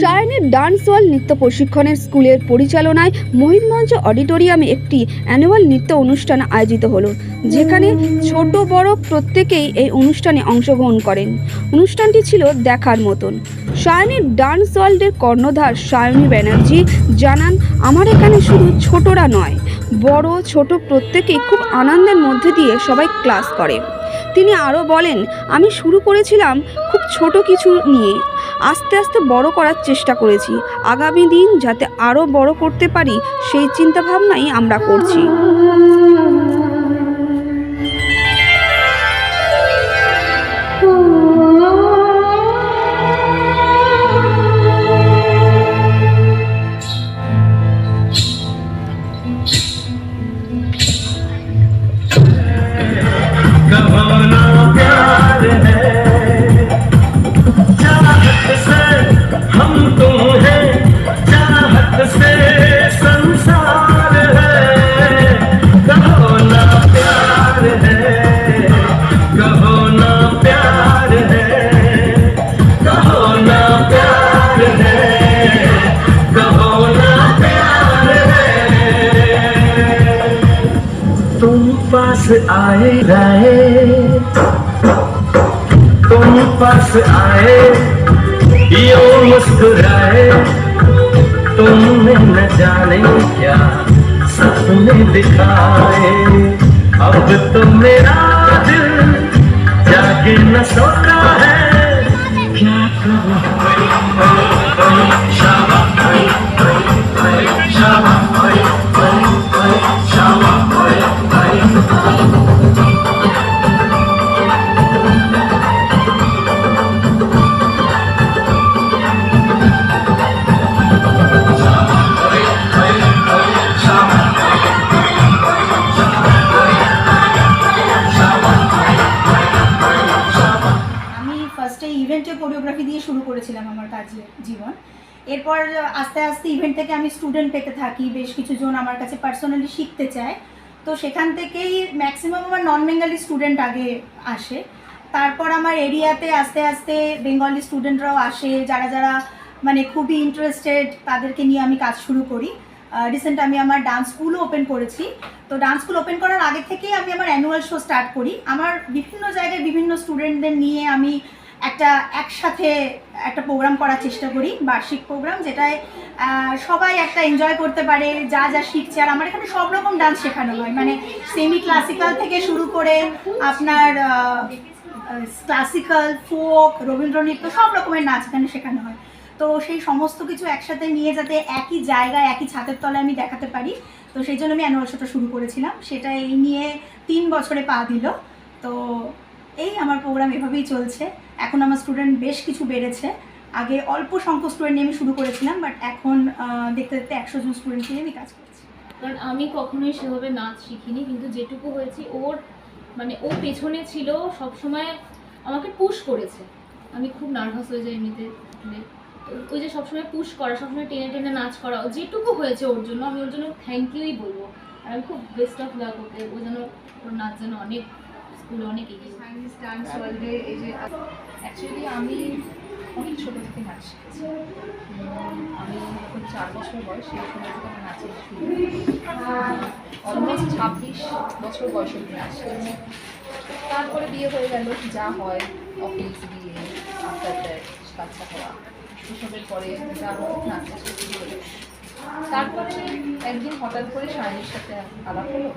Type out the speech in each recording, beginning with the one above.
সায়নের ডান্স ওয়াল নৃত্য প্রশিক্ষণের স্কুলের পরিচালনায় মহিতমঞ্চ অডিটোরিয়ামে একটি অ্যানুয়াল নৃত্য অনুষ্ঠান আয়োজিত হলো, যেখানে ছোট বড় প্রত্যেকেই এই অনুষ্ঠানে অংশগ্রহণ করেন। অনুষ্ঠানটি ছিল দেখার মতন। সায়নের ডান্স ওয়ার্ল্ডের কর্ণধার সায়নী ব্যানার্জি জানান, আমার এখানে শুধু ছোটরা নয়, বড়, ছোট প্রত্যেকেই খুব আনন্দের মধ্যে দিয়ে সবাই ক্লাস করে। তিনি আরও বলেন, আমি শুরু করেছিলাম খুব ছোট কিছু নিয়ে। আস্তে আস্তে বড় করার চেষ্টা করেছি। আগামী দিন যাতে আরও বড় করতে পারি, সেই চিন্তাভাবনাই আমরা করছি। आए रहे। तुम पास आए, यो मुस्कुराए। तुमने न जाने क्या सपने दिखाए। अब तो मेरा दिल जागे न सोता है। কোরিওগ্রাফি দিয়ে শুরু করেছিলাম আমার কাজ জীবন। এরপর আস্তে আস্তে ইভেন্ট থেকে আমি স্টুডেন্ট পেতে থাকি, বেশ কিছু জন আমার কাছে পার্সোনালি শিখতে চায়। তো সেখান থেকেই ম্যাক্সিমাম আমার নন বেঙ্গলি স্টুডেন্ট আগে আসে। তারপর আমার এরিয়াতে আস্তে আস্তে বেঙ্গলি স্টুডেন্টরাও আসে, যারা যারা মানে খুবই ইন্টারেস্টেড তাদেরকে নিয়ে আমি কাজ শুরু করি। রিসেন্ট আমি আমার ডান্স স্কুলও ওপেন করেছি। তো ডান্স স্কুল ওপেন করার আগে থেকেই আমি আমার অ্যানুয়াল শো স্টার্ট করি। আমার বিভিন্ন জায়গায় বিভিন্ন স্টুডেন্টদের নিয়ে আমি একটা একসাথে একটা প্রোগ্রাম করার চেষ্টা করি, বার্ষিক প্রোগ্রাম যেটায় সবাই একটা এনজয় করতে পারে, যা যা শিখছে। আর আমার এখানে সব রকম ডান্স শেখানো হয়। মানে সেমি ক্লাসিক্যাল থেকে শুরু করে আপনার ক্লাসিক্যাল ফোক রবীন্দ্র নৃত্য সব রকমের নাচ এখানে শেখানো হয়। তো সেই সমস্ত কিছু একসাথে নিয়ে যাতে একই জায়গায়, একই ছাদের তলায় আমি দেখাতে পারি। তো সেই জন্য আমি অ্যানুয়াল শুরু করেছিলাম। সেটা এই নিয়ে তিন বছরে পা দিল। তো এই আমার প্রোগ্রাম এভাবেই চলছে। এখন আমার স্টুডেন্ট বেশ কিছু বেড়েছে। আগে অল্প সংখ্যক স্টুডেন্ট নিয়ে আমি শুরু করেছিলাম বাট এখন দেখতে দেখতে একশো জন স্টুডেন্ট নিয়ে আমি কাজ করছি। কারণ আমি কখনোই সেভাবে নাচ শিখিনি, কিন্তু যেটুকু হয়েছি, ওর মানে ও পেছনে ছিল সব সময় আমাকে পুশ করেছে। আমি খুব নার্ভাস হয়ে যাই এমনিতে ওই যে সবসময় পুশ করা, সবসময় টেনে টেনে নাচ করা, যেটুকু হয়েছে ওর জন্য, আমি ওর জন্য থ্যাংক ইউই বলব। আর আমি খুব বেস্ট অফ লাক ওকে, ও যেন, ওর নাচ যেন অনেক স্কুলে অনেক এগিয়ে যায়। চাইনিজ ডান্স ওয়ার্ল্ডে এই যে অ্যাকচুয়ালি আমি অনেক ছোটো থেকে নাচ শিখেছি। আমি যখন চার বছর বয়স সেই সময় থেকে আমার নাচের শুরু অলমোস্ট ছাব্বিশ বছর বয়স অব্দি নাচ শিখেছি। তারপরে বিয়ে হয়ে গেল যা হয় অফিস বিয়ে আফটার দ্যাট বাচ্চা হওয়া। এসবের পরে যা হোক শুরু করে তারপরে একদিন হঠাৎ করে সায়নের সাথে আলাপ হলো।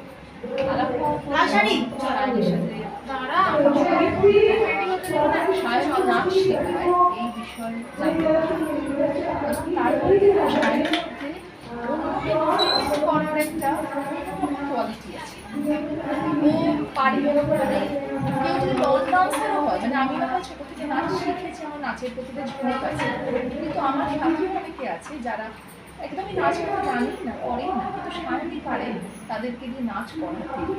আমি না ছোটো থেকে নাচ শিখেছি আমার নাচের প্রতি ঝোঁক আছে কিন্তু আমার সাথে অনেকে আছে। যারা একদমই নাচ করা জানি না করেই না কিন্তু সামনে পারেন তাদেরকে দিয়ে নাচ করাতে।